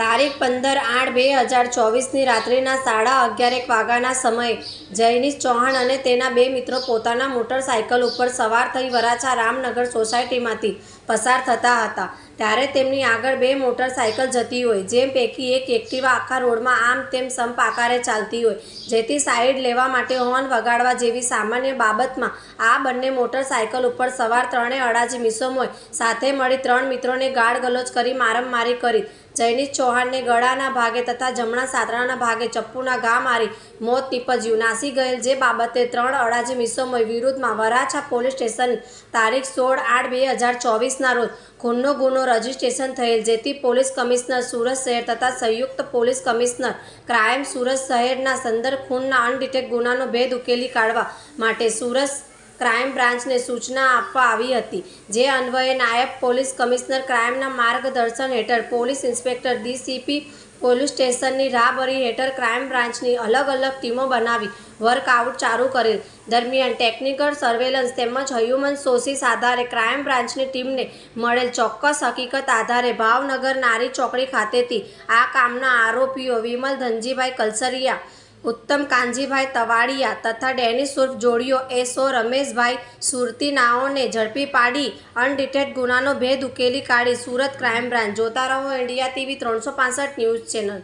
તારીખ પંદર આઠ બે હજાર ચોવીસની રાત્રિના સાડા અગિયારેક વાગ્યાના સમયે જયનીશ ચૌહાણ અને તેના બે મિત્રો પોતાના મોટરસાયકલ ઉપર સવાર થઈ વરાછા રામનગર સોસાયટીમાંથી પસાર થતા હતા. ત્યારે તેમની આગળ બે મોટરસાયકલ જતી હોય, જેમ પૈકી એક એક્ટિવા આખા રોડમાં આમ તેમ સંપ આકારે ચાલતી હોય, જેથી સાઈડ લેવા માટે હોર્ન વગાડવા જેવી સામાન્ય બાબતમાં આ બંને મોટરસાયકલ ઉપર સવાર ત્રણેય અડાજી મિસોમોએ સાથે મળી ત્રણ મિત્રોને ગાળ ગલોચ કરી મારમમારી કરી. જયનીશ ચૌહાણને ગળાના ભાગે તથા જમણા સાતરાના ભાગે ચપ્પુના ઘા મારી મોત નીપજ્યું. નાસી ગયેલ જે બાબતે ત્રણ અડાજી મિસોમય વિરુદ્ધમાં વરાછા પોલીસ સ્ટેશન તારીખ સોળ આઠ બે હજાર ચોવીસના રોજ ખૂનનો ગુનો રજીસ્ટ્રેશન થયેલ, જેથી પોલીસ કમિશનર સુરત શહેર તથા સંયુક્ત પોલીસ કમિશનર ક્રાઇમ સુરત શહેરના સંદર્ભ ખૂનના અનડિટેક ગુનાનો ભેદ ઉકેલી કાઢવા માટે સુરત ક્રાઇમ બ્રાન્ચને સૂચના આપવા આવી હતી, જે અન્વયે નાયબ પોલીસ કમિશનર ક્રાઇમના માર્ગદર્શન હેઠળ પોલીસ ઇન્સ્પેક્ટર ડીસીપી પોલીસ સ્ટેશનની રાહબરી હેઠળ ક્રાઇમ બ્રાન્ચની અલગ અલગ ટીમો બનાવી વર્કઆઉટ ચાલુ કરેલ. દરમિયાન ટેકનિકલ સર્વેલન્સ તેમજ હ્યુમન સોર્સિસ આધારે ક્રાઇમ બ્રાન્ચની ટીમને મળેલ ચોક્કસ હકીકત આધારે ભાવનગર નારી ચોકડી ખાતેથી આ કામના આરોપીઓ વિમલ ધનજીભાઈ કલસરિયા ઉત્તમ કાનજીભાઈ તવાડિયા તથા ડેનિસ ઉર્ફ જોડીઓ એસઓ રમેશભાઈ સુરતીનાઓને ઝડપી પાડી અનડિટેડ ગુનાનો ભેદ ઉકેલી કાઢી સુરત ક્રાઇમ બ્રાન્ચ. જોતા રહો ઇન્ડિયા ટીવી ત્રણસો પાસઠ ન્યૂઝ ચેનલ.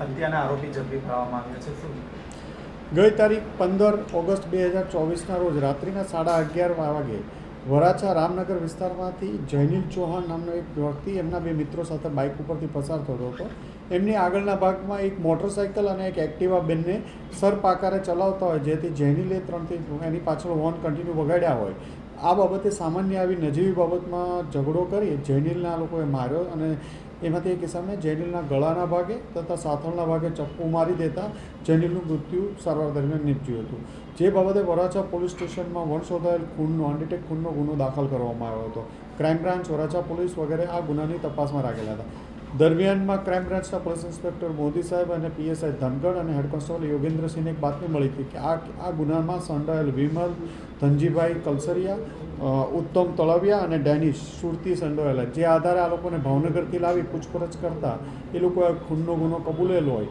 હત્યાના આરોપી ઝડપી પાડવામાં આવ્યા છે. ગઈ તારીખ પંદર ઓગસ્ટ બે હજાર ચોવીસના રોજ રાત્રિના સાડા અગિયાર વાગે વરાછા રામનગર વિસ્તારમાંથી જયનીલ ચૌહાણ નામનો એક વ્યક્તિ એમના બે મિત્રો સાથે બાઇક ઉપરથી પસાર થતો હતો. એમની આગળના ભાગમાં એક મોટરસાઇકલ અને એક એક્ટિવા બેનને સરપાકારે ચલાવતા હોય, જેથી જૈનિલે ત્રણથી એની પાછળ હોર્ન કન્ટિન્યુ વગાડ્યા હોય. આ બાબતે સામાન્ય આવી નજીવી બાબતમાં ઝઘડો કરી જૈનિલના લોકોએ માર્યો અને એમાંથી એક કિસ્સામાં જેનિલના ગળાના ભાગે તથા સાથળના ભાગે ચપ્પુ મારી દેતા જેનિલનું મૃત્યુ સારવાર દરમિયાન નીપજ્યું હતું. જે બાબતે વરાછા પોલીસ સ્ટેશનમાં વણ ખૂનનો અનડિટેક ખૂનનો ગુનો દાખલ કરવામાં આવ્યો હતો. ક્રાઇમ બ્રાન્ચ વરાછા પોલીસ વગેરે આ ગુનાની તપાસમાં રાખેલા હતા. દરમિયાનમાં ક્રાઇમ બ્રાન્ચના પોલીસ ઇન્સ્પેક્ટર મોદી સાહેબ અને પીએસઆઈ ધનગઢ અને હેડ કોન્સ્ટેબલ યોગેન્દ્રસિંહને એક બાતમી મળી હતી કે આ આ ગુનામાં સંડાયેલ વિમલ, ધનજીભાઈ કલસરિયા ઉત્તમ તળવિયા અને ડેનિશ સુરતી સંડોવાયેલા. જે આધારે આ લોકોને ભાવનગરથી લાવી પૂછપરછ કરતા એ લોકોએ ખૂનનો ગુનો કબૂલેલો હોય.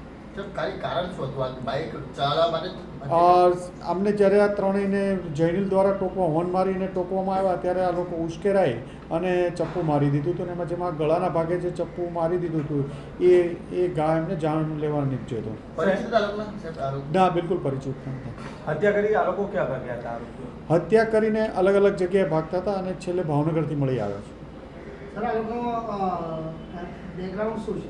અમને જ્યારે આ ત્રણેયને જૈનિલ દ્વારા ટોકવા હોર્ન મારીને ટોકવામાં આવ્યા ત્યારે આ લોકો ઉશ્કેરાઈ અને ચપ્પુ મારી દીધું હતું અને એમાં જેમાં ગળાના ભાગે જે ચપ્પુ મારી દીધું હતું એ એ ગા એમને જાણ લેવા નીપજ્યો હતો. ના બિલકુલ પરિચિત હત્યા કરી આ લોકો ક્યાં ભાગ્યા હતા? હત્યા કરીને અલગ અલગ જગ્યાએ ભાગતા હતા અને છેલ્લે ભાવનગરથી મળી આવ્યા છે. સર આ લોકોનું બેકગ્રાઉન્ડ શું છે?